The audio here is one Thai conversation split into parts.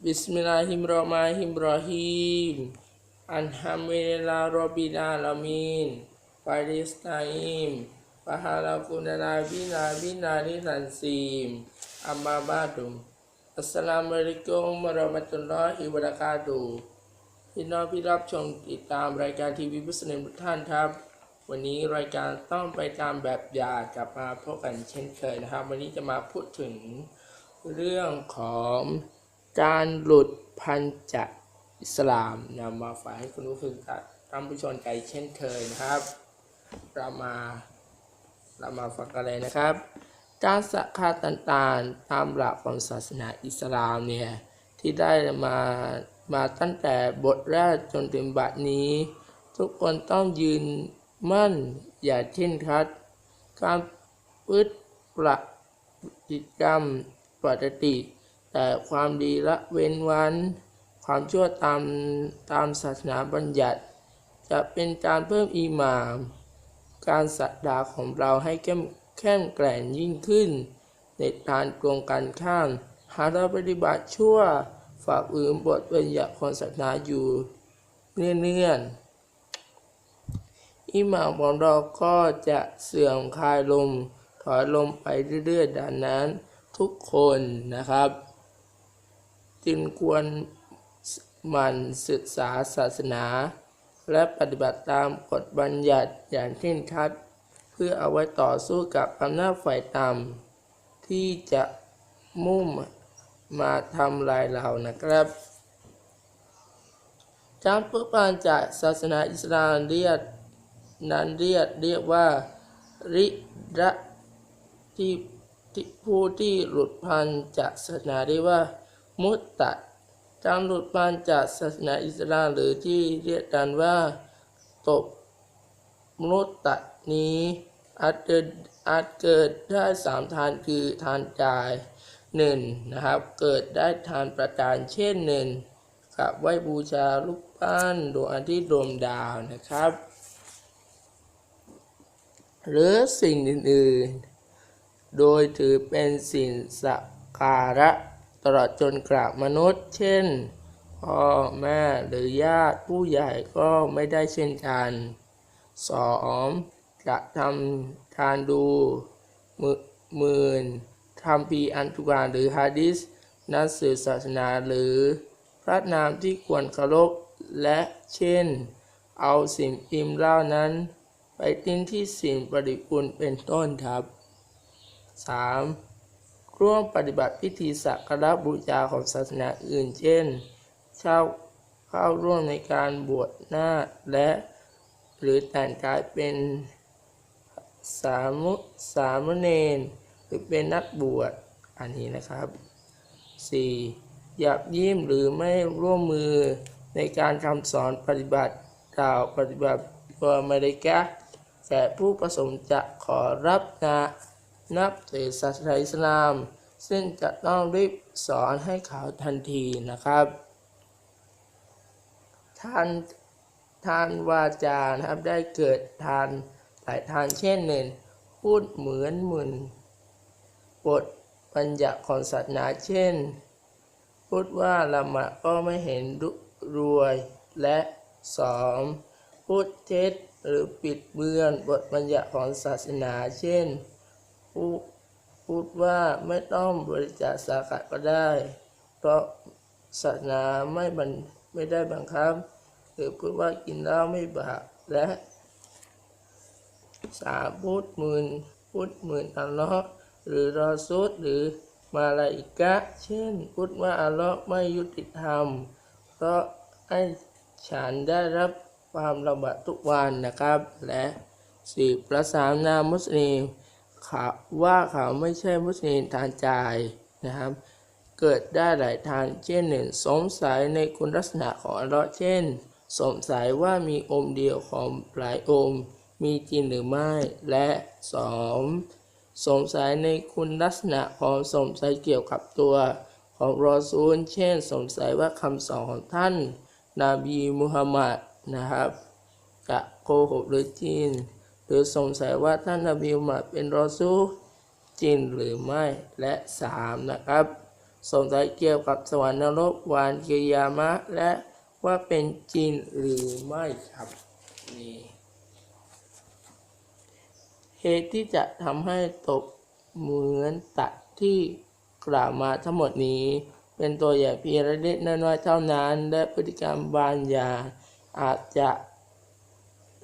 Bismillahirrahmanirrahim. Alhamdulillah Rabbil Alamin. Palestine. Pahala kuna nabi nabi nari nansim. Amma ba'du. Assalamualaikum warahmatullahi wabarakatuh. พี่น้องที่รับชมติดตามรายการทีวีพุทธเนทุกท่านครับ วันนี้รายการต้องไปตามแบบอย่างกลับมาพบกันเช่นเคยนะครับ วันนี้จะมาพูดถึงเรื่องของ การหลุดพันจากอิสลามนำมาฝากให้คุณผู้ชมท่านผู้ชมใจเช่นเคยนะครับ เรามาเรามาฟังกันเลยนะครับ การสักคาต่างๆตามหลักของศาสนาอิสลามเนี่ยที่ได้มามาตั้งแต่บทแรกจนถึงบัดนี้ ทุกคนต้องยืนมั่นอย่าเช่นคัดการพฤติประกิจกรรมปกติ แต่ความดีละเว้นวันความชั่วตามตามศาสนาบัญญัติ จะเป็นการเพิ่มอีหมานการศรัทธาของเราให้เข้มเข้มแกร่งยิ่งขึ้น ในทางตรงกันข้าม หากเราปฏิบัติชั่วฝากอืมบทบัญญัติของศาสนาอยู่เนื่องๆอิหมานของเราก็จะเสื่อมคลายลมถอยลมไปเรื่อยๆดังนั้นทุกคนนะครับ จึงควรหมั่นศึกษาศาสนา และปฏิบัติตามกฎบัญญัติอย่างเคร่งครัด เพื่อเอาไว้ต่อสู้กับอำนาจฝ่ายต่ำที่จะมุ่งมาทำลายเรานะครับการเพื่อปานจากศาสนาอิสลามเรียกนั้นเรียกเรียกว่าริระที่ที่ผู้ที่หลุดพันจากศาสนาเรียกว่า มุตตัดการหลุดพันจากศาสนาอิสลามหรือที่เรียกกันว่าตบมุตตัดนี้อาจเกิดอาจเกิดได้สามทานคือทานกายหนึ่งนะครับ เกิดได้ทานประการเช่นหนึ่งกับไหวบูชาลูกปั้นดวงอาทิตย์ดวงดาวนะครับ หรือสิ่งอื่นๆ โดยถือเป็นสิ่งสักการะ ตลอดจนกราบมนุษย์ เช่น พ่อแม่หรือญาติผู้ใหญ่ก็ไม่ได้เช่นกันสองกระทำทานดูหมื่นทำปีอันตุกานหรือฮะดิษนังสือศาสนาหรือ พระนามที่ควรเคารพและเช่น เอาสิ่งพิมเล่านั้น ไปทิ้งที่สิ่งปฏิกูลเป็นต้นครับ 3. ร่วมปฏิบัติพิธีสักการะบูชาของศาสนาอื่น เช่นเช่าเข้าร่วมในการบวชหน้าและหรือแต่งกายเป็นสามุสามเณรหรือเป็นนักบวชอันนี้นะครับ 4. หยับยิ้มหรือไม่ร่วมมือในการคำสอนปฏิบัติกล่าวปฏิบัติบอมริกะแก่ผู้ประสงค์จะขอรับนะ นับถือศาสนาอิสลาม ซึ่งจะต้องรีบสอนให้เขาทันทีนะครับทานทานวาจานะครับได้เกิดทานหลายทานเช่นหนึ่งพูดเหมือนหมึนบทบัญญัติของศาสนาเช่น พูดว่าละหมาดก็ไม่เห็นรวยและสองพูดเท็จหรือปิดเบือนบทบัญญัติของศาสนาเช่น พูดพูดว่าไม่ต้องบริจาคสาขาก็ได้ เพราะศาสนาไม่บันไม่ได้บังคับหรือพูดว่ากินเหล้าไม่บาปและสาพูดหมื่นพูดหมื่นอัลลอฮ์หรือรอซูดหรือมาลาอิกะ เช่นพูดว่าอัลลอฮ์ไม่ยุติธรรม เพราะให้ฉันได้รับความลำบากทุกวันนะครับ และสี่ประสานนามุสลิม ขาว่าเขาไม่ใช่มุสลิมทางใจนะครับ เกิดได้หลายทางเช่นหนึ่งสงสัยในคุณลักษณะของอัลลอฮ์เช่น สงสัยว่ามีองค์เดียวของหลายองค์มีจริงหรือไม่ และสองสงสัยในคุณลักษณะของสงสัยเกี่ยวกับตัว ของรอซูล เช่น สงสัยว่าคำสอนของท่านนบีมุฮัมมัดนะครับจะโกหกหรือจริง หรือสงสัยว่าท่านนบีมุฮัมมัดเป็นรอซูจริงหรือไม่และสามนะครับ สงสัยเกี่ยวกับสวรรค์นรกวานกียามะ และว่าเป็นจริงหรือไม่ครับนี่เหตุที่จะทำให้ตกเหมือนตัดที่กล่าวมาทั้งหมดนี้ เป็นตัวอย่างเพียงเล็กน้อยเท่านั้น และพฤติกรรมบางอย่างอาจจะ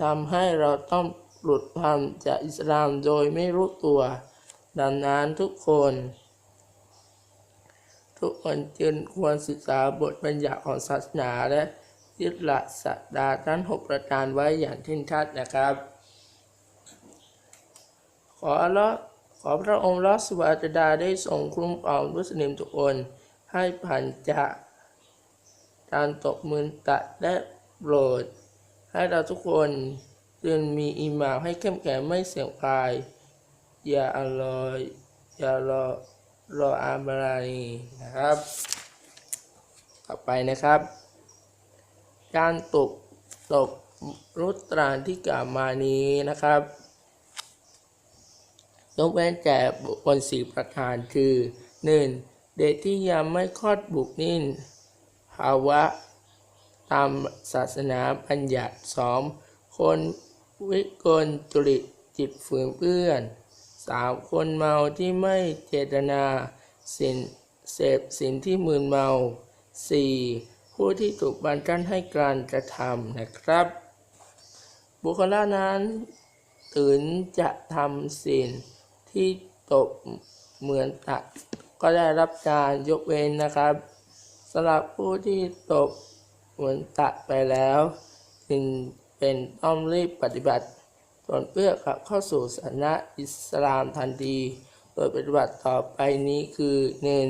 ทำให้เราต้อง หลุดพันจากอิสลามโดยไม่รู้ตัว ดังนั้นทุกคน ทุกคนจึงควรศึกษาบทบัญญัติของศาสนาและยึดหลักสัตดาทั้งหกประการไว้อย่างเท่นชัดนะครับ ขออัลเลาะขอพระองค์ลอสวาตดาได้ทรงคุ้มครองมุสลิมทุกคนให้ผ่านจากการตกมือตัดและโปรด ให้เราทุกคน จึงมีอีหมาให้เข้มแข็งไม่เสี่ยงพาย อย่าอัลลออย่ารอรออาบรานีนะครับ ต่อไปนะครับ การตกตกรุตรานที่กล่าวมานี้นะครับยกเว้นแต่บุคคลสี่ประการคือ 1. เด็กที่ยังไม่คลอดบุตรนิ่นภาวะตามศาสนาบัญญัติ 2. คน วิกลจริตจิตฝืนเพื่อน 3. คนเมาที่ไม่เจตนาสินเสพสิ่งที่มึนเมา 4. ผู้ที่ถูกบันทันให้การกระทำนะครับ บุคคลนั้นถึงจะทำสิ่งที่ตกเหมือนตัดก็ได้รับการยกเว้นนะครับสำหรับผู้ที่ตกเหมือนตัดไปแล้วจึง เป็นต้องรีบปฏิบัติตนเพื่อกลับเข้าสู่ศาสนาอิสลามทันที โดยปฏิบัติต่อไปนี้คือหนึ่ง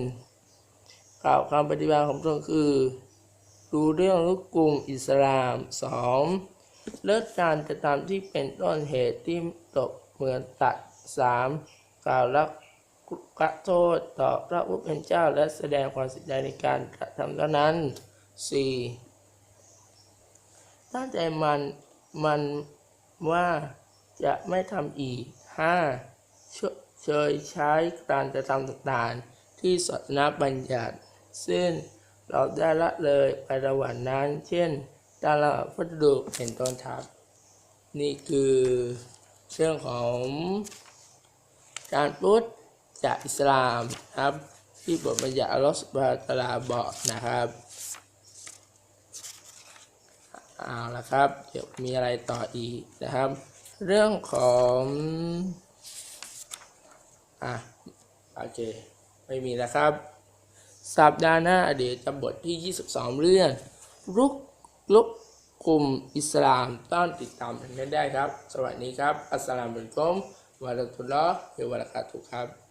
กล่าวคำปฏิบัติของตนคือรู้เรื่องลูกกลุ่มอิสลามสองเลิกการกระทำที่เป็นต้นเหตุที่ตกเหมือนตัดสามกล่าวรับกระโทษต่อพระผู้เป็นเจ้าและแสดงความเสียใจในการกระทำเท่านั้นสี่ ตั้งใจมันมันว่าจะไม่ทำอีกห้าเชยใช้การกระทำต่างๆ ที่ศาสนาบัญญัติซึ่งเราได้ละเลยไประหว่างนั้น เช่นการละพัสดุเป็นต้นทับ นี่คือเรื่องของการพูดจากอิสลามครับ ที่บทบัญญัติอัลลอฮฺสุบฮานตะอาลาบอกนะครับ เอาละครับ เดี๋ยวมีอะไรต่ออีกนะครับ เรื่องของอะโอเค ไม่มีแล้วครับ สัปดาห์หน้าเดี๋ยวจะบทที่ 22 เรื่องรุกลุกกลุ่มอิสลามต้องติดตามกันได้ครับ สวัสดีครับ อัสสลามุอะลัยกุมวะราะตุลลอฮ์วะบะเราะกาตุครับ